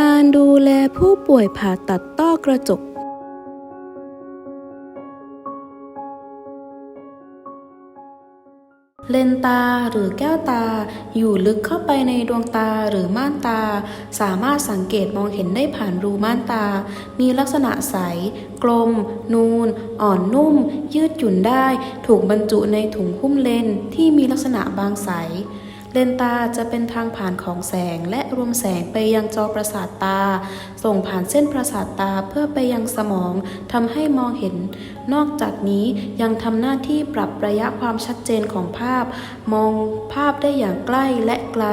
การดูแลผู้ป่วยผ่าตัดต้อกระจก เลนตาหรือแก้วตา อยู่ลึกเข้าไปในดวงตาหรือม่านตา สามารถสังเกตมองเห็นได้ผ่านรูม่านตา มีลักษณะใส กลม นูน อ่อนนุ่ม ยืดหยุ่นได้ ถูกบรรจุในถุงหุ้มเลนที่มีลักษณะบางใส เลนตาจะเป็นทางผ่านของแสงและรวมแสงไปยังจอประสาทตา ส่งผ่านเส้นประสาทตาเพื่อไปยังสมองทำให้มองเห็น นอกจากนี้ยังทำหน้าที่ปรับระยะความชัดเจนของภาพ มองภาพได้อย่างใกล้และไกล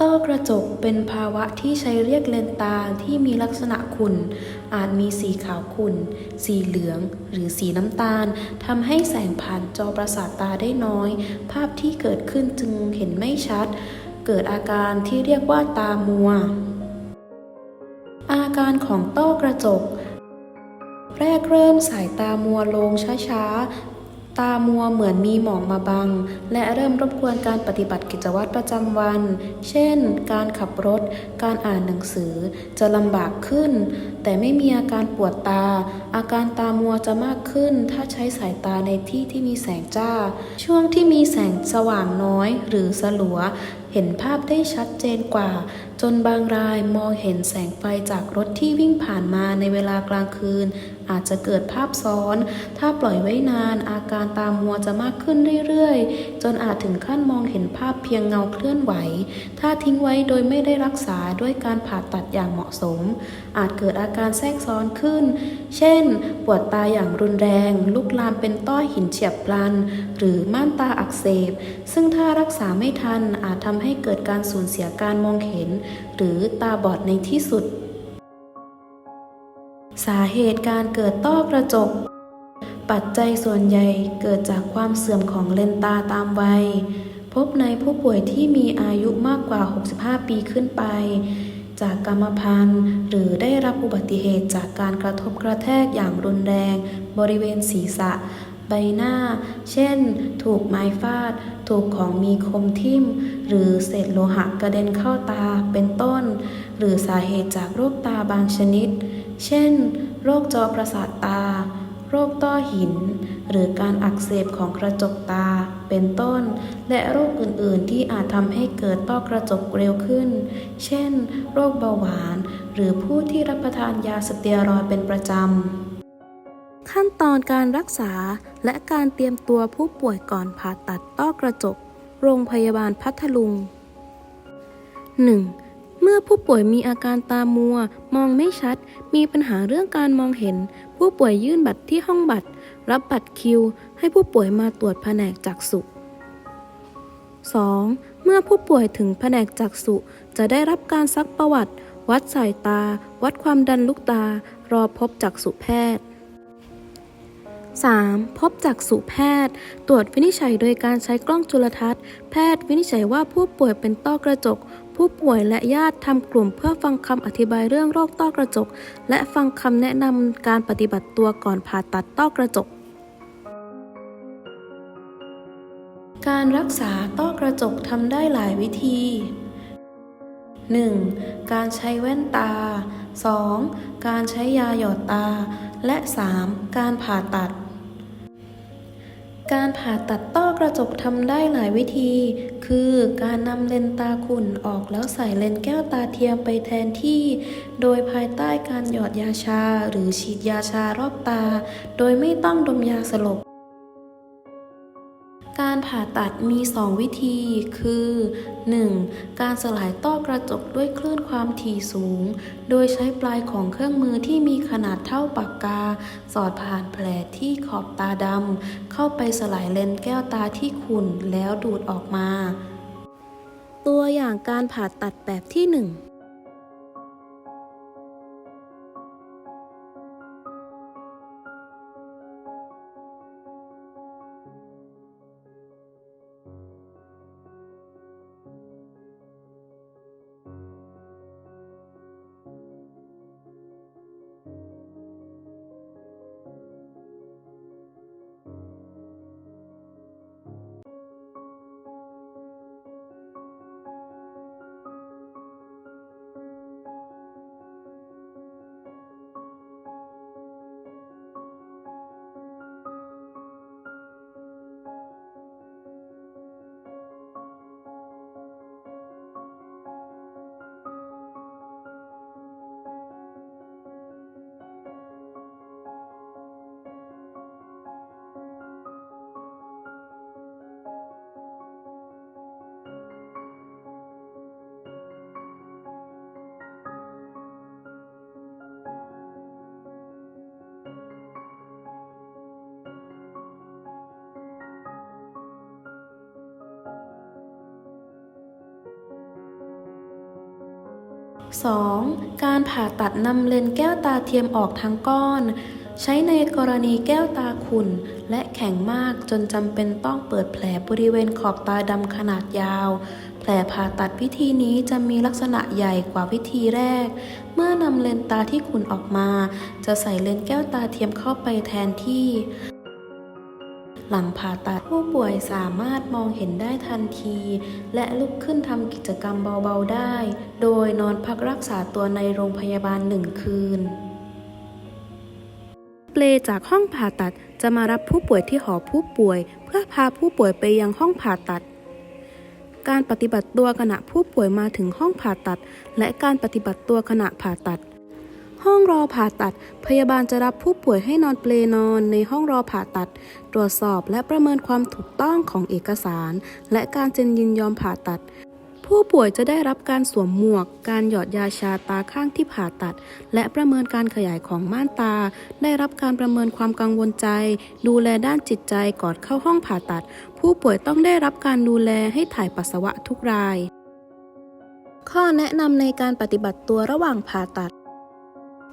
ต้อกระจกเป็นภาวะที่ใช้เรียกเลนตาที่มีลักษณะขุ่น อาจมีสีขาวขุ่น สีเหลือง หรือสีน้ำตาลทำให้แสงผ่านจอประสาทตาได้น้อย ภาพที่เกิดขึ้นจึงเห็นไม่ชัด เกิดอาการที่เรียกว่าตามัว อาการของต้อกระจกแรกเริ่มสายตามัวลงช้าๆ ตามัวเหมือนมีหมองมาบัง และเริ่มรบกวนการปฏิบัติกิจวัตรประจำวัน เช่น การขับรถ การอ่านหนังสือ จะลำบากขึ้น แต่ไม่มีอาการปวดตา อาการตามัวจะมากขึ้น ถ้าใช้สายตาในที่ที่มีแสงจ้า ช่วงที่มีแสงสว่างน้อย หรือสลัว เห็นภาพได้ชัดเจนกว่า จนบางรายมองเห็นแสงไฟจากรถที่วิ่งผ่านมาในเวลากลางคืน อาจจะเกิดภาพซ้อน ถ้าปล่อยไว้นานอาการตามัวจะมากขึ้นเรื่อยๆ จนอาจถึงขั้นมองเห็นภาพเพียงเงาเคลื่อนไหว ถ้าทิ้งไว้โดยไม่ได้รักษาด้วยการผ่าตัดอย่างเหมาะสม อาจเกิดอาการแทรกซ้อนขึ้น เช่น ปวดตาอย่างรุนแรง ลุกลามเป็นต้อหินเฉียบพลัน หรือม่านตาอักเสบ ซึ่งถ้ารักษาไม่ทันอาจทำให้เกิดการสูญเสียการมองเห็น หรือตาบอดในที่สุด สาเหตุการเกิดต้อกระจก ปัจจัยส่วนใหญ่เกิดจากความเสื่อมของเลนตาตามวัย พบในผู้ป่วยที่มีอายุมากกว่า 65 ปีขึ้นไป จากกรรมพันธุ์ หรือได้รับอุบัติเหตุจากการกระทบกระแทกอย่างรุนแรง บริเวณศีรษะ ใบหน้า เช่น ถูกไม้ฟาด ถูกของมีคมทิ่ม หรือเศษโลหะกระเด็นเข้าตาเป็นต้น หรือสาเหตุจากโรคตาบางชนิด เช่น โรคจอประสาทตา โรคต้อหิน หรือการอักเสบของกระจกตา เป็นต้น และโรคอื่น ๆ ที่อาจทำให้เกิดต้อกระจกเร็วขึ้น เช่น โรคเบาหวาน หรือผู้ที่รับประทานยาสเตียรอยเป็นประจำ ขั้นตอนการรักษาและการเตรียมตัวผู้ป่วยก่อนผ่าตัดต้อกระจก โรงพยาบาลพัทลุง 1. เมื่อผู้ป่วยมีอาการตามัว มองไม่ชัด มีปัญหาเรื่องการมองเห็น ผู้ป่วยยื่นบัตรที่ห้องบัตร รับบัตรคิว ให้ผู้ป่วยมาตรวจแผนกจักษุ 2. เมื่อผู้ป่วยถึงแผนกจักษุจะได้รับการซักประวัติ วัดสายตา วัดความดันลูกตา รอพบจักษุแพทย์ 3. พบจักษุแพทย์ ตรวจวินิจฉัยโดยการใช้กล้องจุลทรรศน์ แพทย์วินิจฉัยว่าผู้ป่วยเป็นต้อกระจก ผู้ป่วยและญาติทำกลุ่มเพื่อฟังคำอธิบายเรื่องโรคต้อกระจก และฟังคำแนะนำการปฏิบัติตัวก่อนผ่าตัดต้อกระจก การรักษาต้อกระจกทำได้หลายวิธี 1. การใช้แว่นตา 2. การใช้ยาหยอดตา และ 3. การผ่าตัด การผ่าตัดต้อกระจกทำได้หลายวิธี คือการนำเลนตาขุ่นออกแล้วใส่เลนแก้วตาเทียมไปแทนที่ โดยภายใต้การหยอดยาชาหรือฉีดยาชารอบตา โดยไม่ต้องดมยาสลบ ผ่าตัดมี 2 วิธี คือ 1. การสลายต้อกระจกด้วยคลื่นความถี่สูง โดยใช้ปลายของเครื่องมือที่มีขนาดเท่าปากกา สอดผ่านแผลที่ขอบตาดำ เข้าไปสลายเลนส์แก้วตาที่ขุ่นแล้วดูดออกมา ตัวอย่างการผ่าตัดแบบที่ 1 2. การผ่าตัดนำเลนแก้วตาเทียมออกทั้งก้อน ใช้ในกรณีแก้วตาขุ่นและแข็งมากจนจำเป็นต้องเปิดแผลบริเวณขอบตาดำขนาดยาว แผลผ่าตัดวิธีนี้จะมีลักษณะใหญ่กว่าวิธีแรก เมื่อนำเลนตาที่ขุ่นออกมา จะใส่เลนแก้วตาเทียมเข้าไปแทนที่ หลังผ่าตัดผู้ป่วยสามารถมองเห็นได้ทันที และลุกขึ้นทำกิจกรรมเบาๆได้ โดยนอนพักรักษาตัวในโรงพยาบาลหนึ่งคืน เปลจากห้องผ่าตัดจะมารับผู้ป่วยที่หอผู้ป่วย เพื่อพาผู้ป่วยไปยังห้องผ่าตัด การปฏิบัติตัวขณะผู้ป่วยมาถึงห้องผ่าตัด และการปฏิบัติตัวขณะผ่าตัด ห้องรอผ่าตัด พยาบาลจะรับผู้ป่วยให้นอนเปลนอนในห้องรอผ่าตัด ตรวจสอบและประเมินความถูกต้องของเอกสาร และการเซ็นยินยอมผ่าตัดผู้ป่วยจะได้รับการสวมหมวก การหยอดยาชาตาข้างที่ผ่าตัด และประเมินการขยายของม่านตา ได้รับการประเมินความกังวลใจ ดูแลด้านจิตใจก่อนเข้าห้องผ่าตัด ผู้ป่วยต้องได้รับการดูแลให้ถ่ายปัสสาวะทุกราย ข้อแนะนำในการปฏิบัติตัวระหว่างผ่าตัด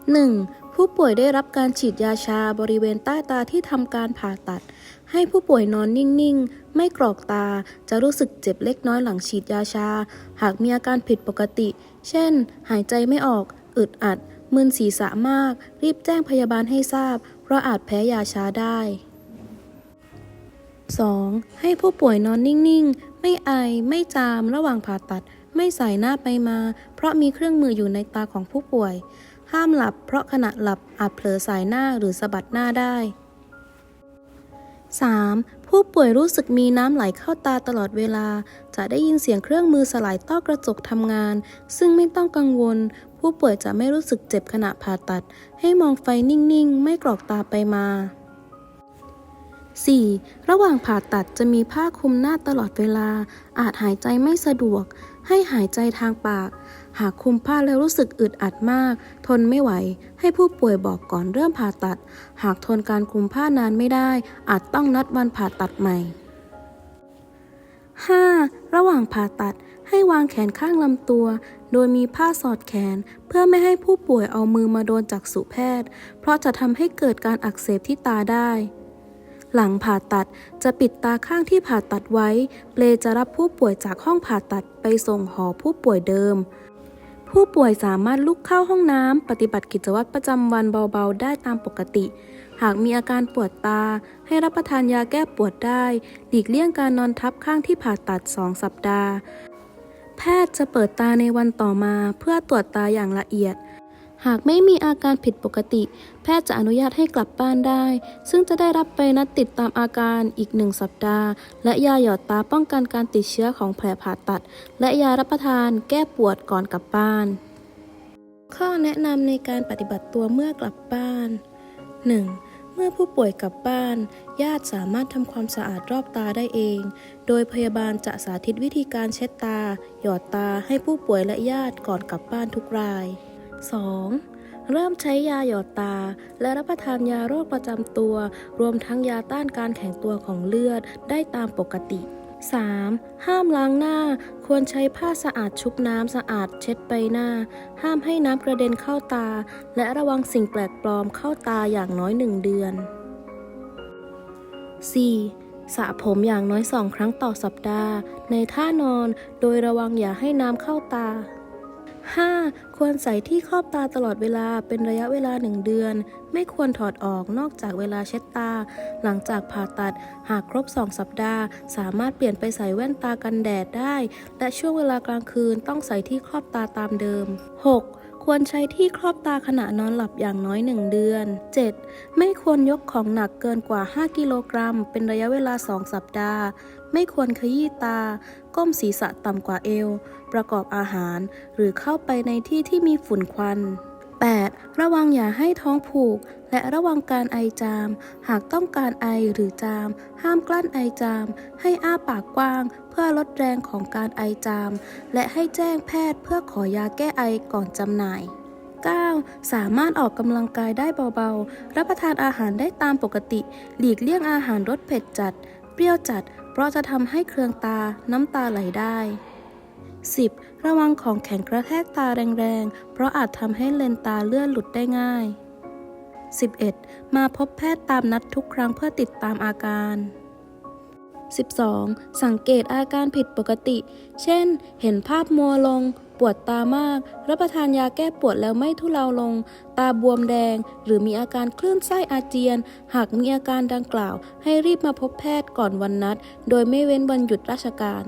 1. ผู้ป่วยได้รับการฉีดยาชาบริเวณใต้ตาที่ทำการผ่าตัด ให้ผู้ป่วยนอนนิ่ง ๆ ไม่กรอกตา จะรู้สึกเจ็บเล็กน้อยหลังฉีดยาชา หากมีอาการผิดปกติ เช่น หายใจไม่ออก อึดอัด มึนศีรษะมาก รีบแจ้งพยาบาลให้ทราบ เพราะอาจแพ้ยาชาได้ 2. ให้ผู้ป่วยนอนนิ่ง ๆ ไม่ไอ ไม่จาม ระหว่างผ่าตัด ไม่ใส่หน้าไปมา เพราะมีเครื่องมืออยู่ในตาของผู้ป่วย ห้ามหลับ เพราะขณะหลับอาจเผลอสายหน้าหรือสะบัดหน้าได้ 3. ผู้ป่วยรู้สึกมีน้ำไหลเข้าตาตลอดเวลา จะได้ยินเสียงเครื่องมือสลายต้อกระจกทำงาน ซึ่งไม่ต้องกังวล ผู้ป่วยจะไม่รู้สึกเจ็บขณะผ่าตัด ให้มองไฟนิ่งๆ ไม่กรอกตาไปมา 4. ระหว่างผ่าตัดจะมีผ้าคลุมหน้าตลอดเวลา อาจหายใจไม่สะดวก ให้หายใจทางปาก หากคลุมผ้าแล้วรู้สึกอึดอัดมาก ทนไม่ไหว ให้ผู้ป่วยบอกก่อนเริ่มผ่าตัด หากทนการคลุมผ้านานไม่ได้ อาจต้องนัดวันผ่าตัดใหม่ 5. ระหว่างผ่าตัดให้วางแขนข้างลำตัว โดยมีผ้าสอดแขน เพื่อไม่ให้ผู้ป่วยเอามือมาโดนจักษุแพทย์ เพราะจะทำให้เกิดการอักเสบที่ตาได้ หลังผ่าตัดจะปิดตาข้างที่ผ่าตัดไว้ เปลจะรับผู้ป่วยจากห้องผ่าตัดไปส่งหอผู้ป่วยเดิม ผู้ป่วยสามารถลุกเข้าห้องน้ำปฏิบัติกิจวัตรประจำวันเบาๆ ได้ตามปกติ หากมีอาการปวดตา ให้รับประทานยาแก้ปวดได้ หลีกเลี่ยงการนอนทับข้างที่ผ่าตัด 2 สัปดาห์ แพทย์จะเปิดตาในวันต่อมาเพื่อตรวจตาอย่างละเอียดหากไม่มีอาการผิดปกติ แพทย์จะอนุญาตให้กลับบ้านได้ ซึ่งจะได้รับไปนัดติดตามอาการอีกหนึ่งสัปดาห์ และยาหยอดตาป้องกันการติดเชื้อของแผลผ่าตัด และยารับประทานแก้ปวดก่อนกลับบ้าน ข้อแนะนำในการปฏิบัติตัวเมื่อกลับบ้าน 1. เมื่อผู้ป่วยกลับบ้าน ญาติสามารถทำความสะอาดรอบตาได้เอง โดยพยาบาลจะสาธิตวิธีการเช็ดตา หยอดตาให้ผู้ป่วยและญาติก่อนกลับบ้านทุกราย 2. เริ่มใช้ยาหยอดตา และรับประทานยาโรคประจำตัว รวมทั้งยาต้านการแข็งตัวของเลือดได้ตามปกติ 3. ห้ามล้างหน้า ควรใช้ผ้าสะอาดชุบน้ำสะอาดเช็ดใบหน้า ห้ามให้น้ำกระเด็นเข้าตา และระวังสิ่งแปลกปลอมเข้าตาอย่างน้อยหนึ่งเดือน 4. สระผมอย่างน้อยสองครั้งต่อสัปดาห์ ในท่านอน โดยระวังอย่าให้น้ำเข้าตา 5. ควรใส่ที่ครอบตาตลอดเวลาเป็นระยะเวลา 1 เดือน ไม่ควรถอดออกนอกจากเวลาเช็ดตา หลังจากผ่าตัด หากครบ 2 สัปดาห์ สามารถเปลี่ยนไปใส่แว่นตากันแดดได้ และช่วงเวลากลางคืนต้องใส่ที่ครอบตาตามเดิม 6. ควรใช้ที่ครอบตาขณะนอนหลับอย่างน้อย 1 เดือน 7. ไม่ควรยกของหนักเกินกว่า 5 กิโลกรัม เป็นระยะเวลา 2 สัปดาห์ ไม่ควรขยี้ตา ก้มศีรษะต่ำกว่าเอว ประกอบอาหาร หรือเข้าไปในที่ที่มีฝุ่นควัน 8. ระวังอย่าให้ท้องผูก และระวังการไอจาม หากต้องการไอหรือจาม ห้ามกลั้นไอจาม ให้อ้าปากกว้าง เพื่อลดแรงของการไอจาม และให้แจ้งแพทย์เพื่อขอยาแก้ไอก่อนจำหน่าย 9. สามารถออกกำลังกายได้เบาๆ รับประทานอาหารได้ตามปกติ หลีกเลี่ยงอาหารรสเผ็ดจัด เปรี้ยวจัด เพราะจะทำให้เครืองตา น้ำตาไหลได้ 10. ระวังของแข็งกระแทกตาแรงๆ เพราะอาจทำให้เลนตาเลื่อนหลุดได้ง่าย 11. มาพบแพทย์ตามนัดทุกครั้งเพื่อติดตามอาการ 12. สังเกตอาการผิดปกติ เช่น เห็นภาพมัวลง ปวดตามาก รับประทานยาแก้ปวดแล้วไม่ทุเลาลง ตาบวมแดง หรือมีอาการคลื่นไส้อาเจียน หากมีอาการดังกล่าว ให้รีบมาพบแพทย์ก่อนวันนัด โดยไม่เว้นวันหยุดราชการ